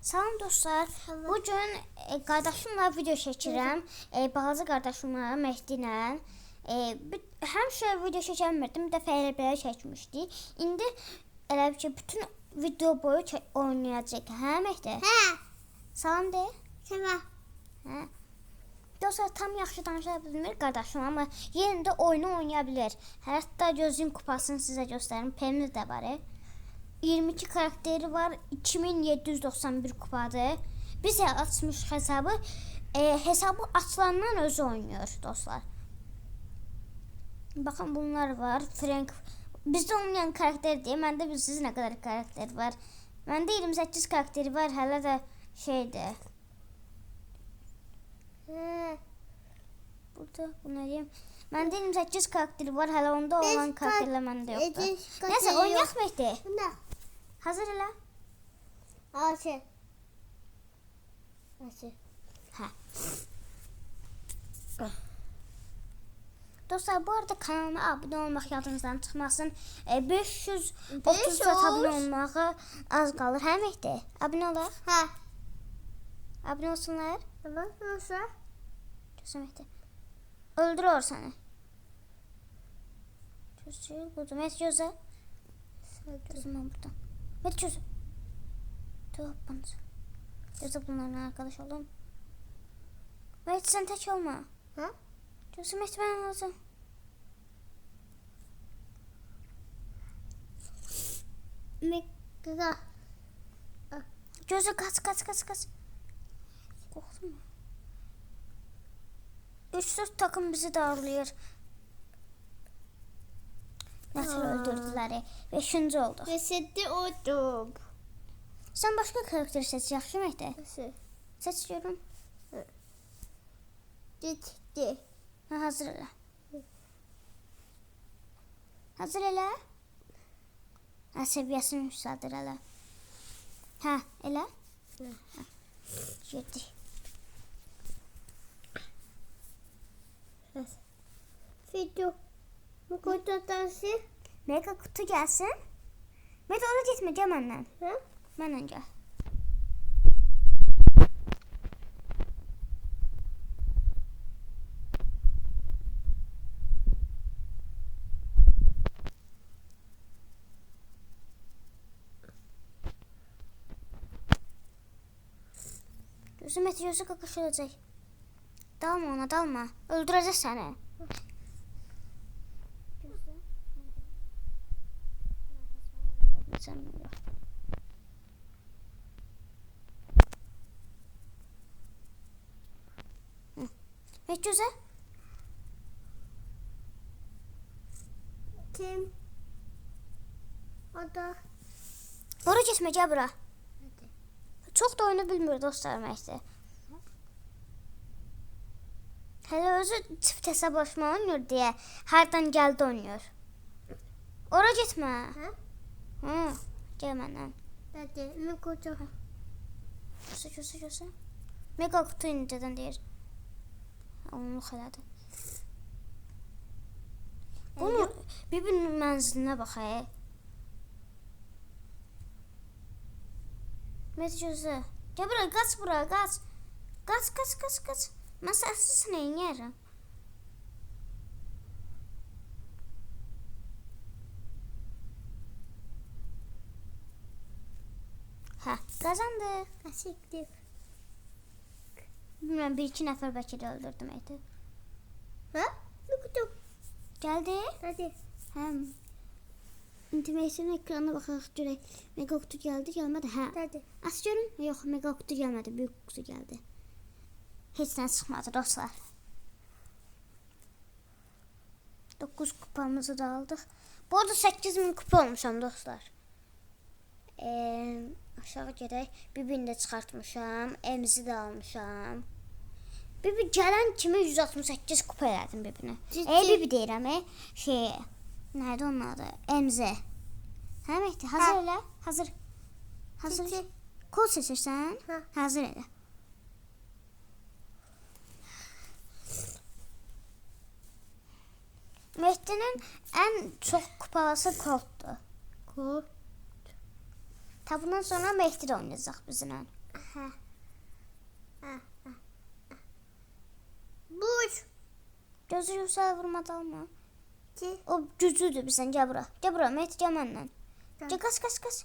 Salam dostlar. Bu gün e, qardaşımla video çəkirəm. E, balaca qardaşımla Mehdi ilə. E, həmişə video çəkəmirdim. Bir dəfə elə belə çəkmişdik. İndi elə ki bütün video boyu oynayacaq. Hə Mehdi? Hə, Salam de. tamam. Hə. Dostlar tam yaxşı danışa bilmir qardaşım, amma yenə də oyunu oynaya bilər. Hətta gözün kupasını sizə göstərim. Pemir də var. e. 22 karakteri var. 2791 kupadır. Biz açmış hesabı. E, hesabı açılandan özü oynuyor dostlar. Baxın bunlar var. Frank bizdə olmayan karakter deyil. Məndə bilirsiz nə qədər karakter var. Məndə 28 karakteri var. Hələ də şeydir. Hə. Burada bunu diyeyim. Məndə 28 karakteri var. Hələ onda olan kar- karakterlər məndə yoxdur. Yox. oynayaq Mehdi. Bunda. Hazır elə. Altı. Altı. Hə. Dostlar, bu arada kanalıma abunə olmaq yadınızdan çıxmasın. E, 530 500 saat abunə olmağa az qalır. Hə Mehdi? Abunə olaq. Hə. Abunə olsunlar. Tamam, nasıl? Gözüm Mehdi. Öldürür səni. Gözü, budur. Mehdi gözə. Gözüm ben buradan. Mehdi gözü. Toplanız. Gözü bunlarla arkadaş olalım. Mehdi sen tek olma. Ha? Gözü Mehdi ben olacağım. Mikro. Gözü kaç kaç kaç kaç. Korktun mu? Üç dört takım bizi darlıyor. Nasıl Aa. öldürdüler? Beşinci olduk. Resetli oldum. Sen başka karakter seç yaxşı Mehdi. Nasıl? Seç diyorum. Gitti. Ha, hazır elə. Hazır elə. Ha, səviyyəsini yüksəldir elə. Hə, elə. Hə. Hə. Getdik. Video. Mikro dansı. Mega kutu gəlsin. Mehdi ora getmə, gəl məndən. Ha? Mənlə gəl. Gözüm eti gözü kakışılacak. Dalma ona dalma. Öldürecek seni. Pek güzel. Kim? O da. Bora gel bura. Çok da oyunu bilmiyor dostlar Mehdi. Hele özü çift hesaplaşma oynuyor diye herden geldi oynuyor. Ora gitme. Ha? Hı. Gel benden. Hadi. Mikro. Göster göster göster. Mega kutu inceden deyir. Onu xələdi. Bunu bir-birinin mənzilinə bax ə. Met gözlə. Gəl bura, qaç bura, qaç. Qaç, qaç, qaç, qaç. Səssiz nə edirəm? Hə, qazandı. Asiktir. Bilmirəm, bir-iki nəfər bəlkə də öldürdüm eti. Ha? Mikro. Gəldi? Hadi. Həm. İntimesin ekranına baxaq görək. Mega kutu gəldi, gəlmədi? Hə. Hadi. As görün. Yox, mega kutu gəlmədi, böyük kutu gəldi. Heç nə çıxmadı dostlar. 9 kupamızı da aldıq. Bu arada 8000 kupa olmuşam dostlar. Eee aşağı gedək. Bir-birini də çıxartmışam. Emzi də almışam. Bibi gələn kimi 168 kupa elədim bibini. Ciddi? Ey bibi deyirəm, e, şey, nədir onun adı? Emzi. Hə Mehdi, hazır Hə. elə. Hazır. Hazır. Kod seçirsən? Hə. Hazır elə. Mehdi'nin ən çox kupalısı koddur. Kurt. Ta bundan sonra Mehdi də oynayacaq bizimlə. Hə. Hə. Buz. Gözü yoxsa vurmadı alma. Ki. O güclüdür bizdən, gəl bura. Gəl bura, Mehdi gəl məndən. Gəl. Qaç, qaç, qaç.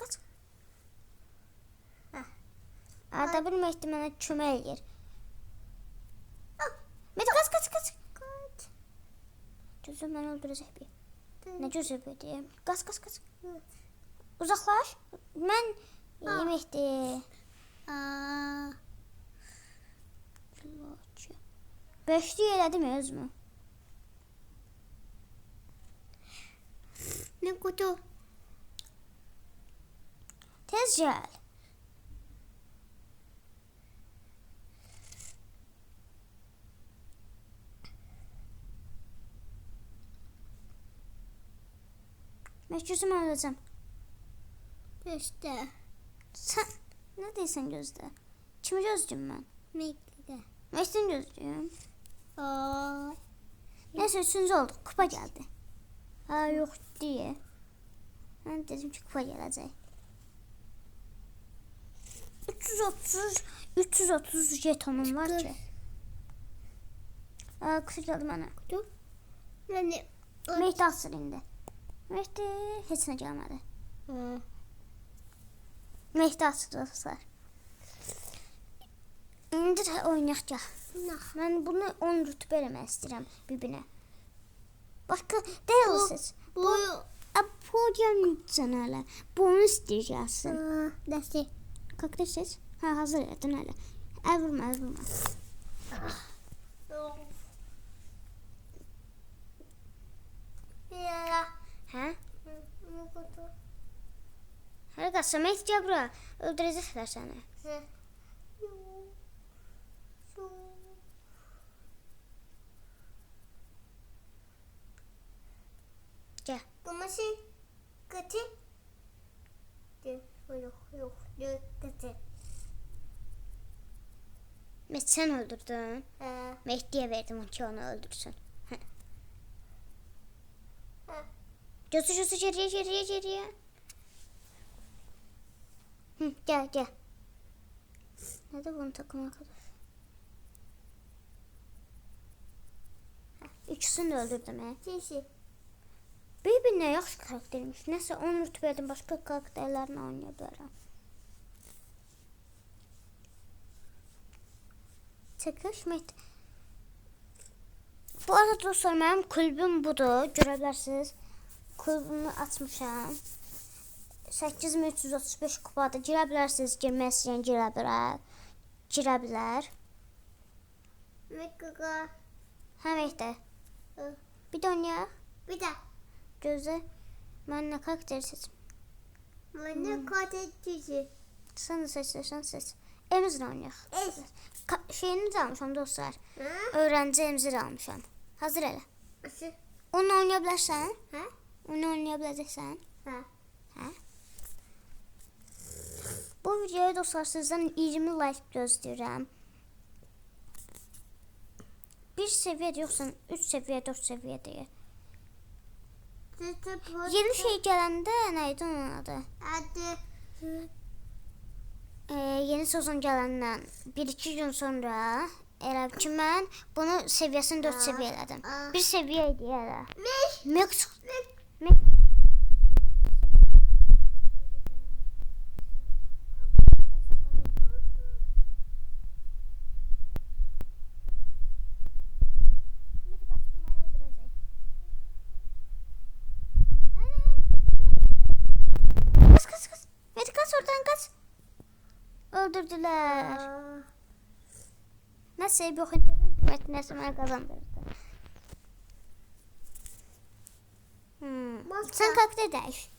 Qaç. Hə. Arada bir Mehdi mənə kömək eləyir. Ah. Mehdi qaç, qaç, qaç. Gözü məni öldürəcək bir. Nə Qaç, qaç, qaç. Dur. Uzaqlaş. Mən Ah. Mehdi. Aa. Beşli elədim özümü. Ne kutu? Tez gəl. Mən gözümü alacağım. İşte. Sən nə deyirsən gözdə? Kimi gözləyim mən? Mekke'de. Məştin gözləyim. Aa. Neyse üçüncü olduk. Kupa geldi. Ha yok diye. Ben dedim ki kupa gelecek. 330 330 jetonum var ki. Aa, kutu geldi bana. Kutu. Yani. Mehdi asır indi. Mehdi nə gəlmədi. Aa. Mehdi asır dostlar. İndi də oynayaq gəl. Mən bunu 10 rütbə eləmək istəyirəm bir-birinə. Başqa deyilsiz. Bu. A podium yutsan hələ. Bunu istəyəcəksən. Aa. Desti. Kakteses? Ha hazır edin hələ. Əl vurma, əl vurma. Ya. Hə? Ne kutu? Bura. Öldürəcəklər səni. Hı. Yu. Su. Gəl. Kumaşı. Kutu. Dur. Yok yok. Dur. Kutu. Mehdi sən öldürdün. Aa. Mehdiyə verdim ki onu öldürsün. Hə. Ha. Gözü gözü geriyə, geriyə, geriyə. Hı, gəl, gəl. Nədir bunun takım arkadaş? İkisini də öldürdüm, hə. Sisi. Bir-birinə yaxşı karaktermiş. Nəsə 10 rütbədən başqa karakterlərlə oynaya bilərəm. Çəkləşmək. Bu arada dostlar, mənim kulübüm budur. Görə Kulübümü açmışam. 8335 kupada girə bilərsiniz. Girmək istəyən girə bilər. Girə bilər. Mekka. Həm ehdə. Hı. Bir də oynayaq. Bir de. Gözlə. Mən nə karakter seçim? Bana kutu sisi. Sən də seçirsən, seç. Emzir oynayaq. Ka şeyini də almışam dostlar. Ha? Öğrenci emzir almışam. Hazır elə. Onunla oynaya bilərsən? Ha? Onunla oynaya biləcəksən? Ha. Bu videoya dostlar sizdən 20 like gözləyirəm. Bir səviyyədə yoxsa 3 səviyyə, 4 səviyyədə. Sisi bu. Yeni şey gələndə nə idi onun adı? Adı. Ee, yeni sezon gələndən 1-2 gün sonra elə ki mən bunu səviyyəsini 4 səviyyə elədim. Aa. Bir səviyyə idi elə. Miş. Max Kaç. Öldürdüler. Neyse bir. Mete neyse bana kazandırdı. Hmm. Sen karakter değiş.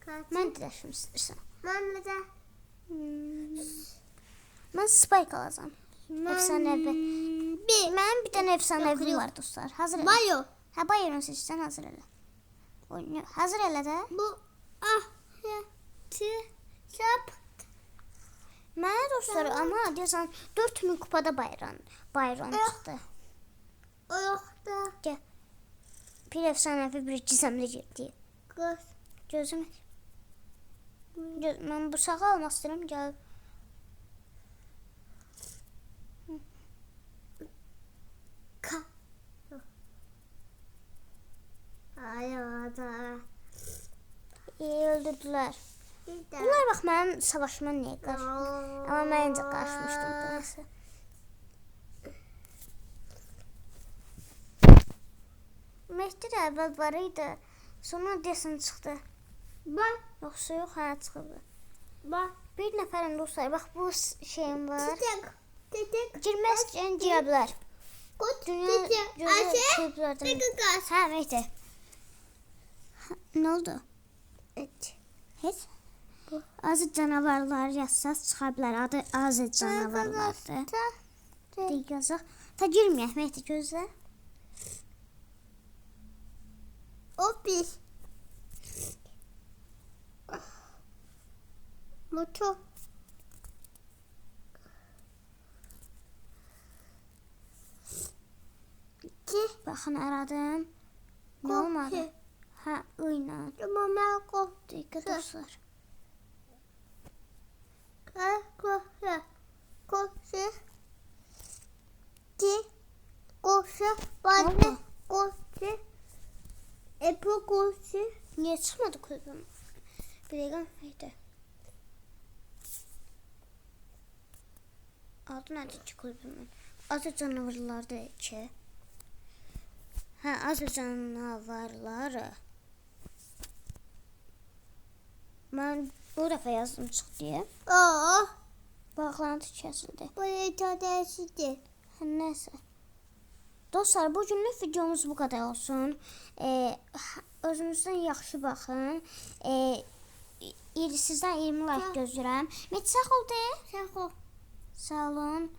Kaç. Ben de değişim istersen. Ben de. Hmm. Ben Spike alacağım. Efsanevi. Bir. Benim bir tane efsanevi Yok, var dostlar. Hazır elə. Mayo. Ha bayırını seçsen hazır elə. Oynuyor. Hazır elə də. Bu. Ah. Ya. Tı. Sap. Mənə dostlar ama deyəsən 4000 kupada bayram bayram Eh. çıxdı. O yoktu. Bir efsanevi bir gizemli girdi. Kız. Gözüm Gö- Mən bıçağı almaq istəyirəm. Gəl. Ka. Ay ada. İyi öldürdülər. Bunlar bax mənim savaşıma niyə qarşı? Amma mən öncə qarışmışdım nəsə. Mehdi də əvvəl var idi. Sonra desən çıxdı. Bak Yoxsa yox, hə çıxdı. bak. Bir nəfərin dostları, bax bu şeyim var. Çiçek. Çiçek. Girməzkən giyə bilər. Kut. Dünya gözü klublardan. Hə, Mehdi. Nə oldu? Evet. Heç. Azı canavarlar yazsaz çıxa bilər. Adı azı canavarlardır. Deyək yazaq. Ta girməyək Mehdi gözlə. Bir. Motor. İki. Baxın aradım. Nə olmadı? Hə, ilə. Mama koştu. Dəqiqə dostlar. Koşu. Koşu. Ki. Koşu. Bana. Oldu. Koşu. Epo koşu. Niyə çıxmadı klubum? Bir dəqiqə Mehdi. Adı nədir ki klubumun? Azı canavarlardır ki. Hə, azı canavarları. Mən bu dəfə yazdım çıx deyə. Aa. Bağlantı kəsildi. Bu yetersiz. Hə, Nəsə. Dostlar, bu günlük videomuz bu qədər olsun. Ee, özünüzdən yaxşı baxın. Y- sizdən 20 like gözləyirəm. Met sağ ol de. Sağ ol. Sağ olun.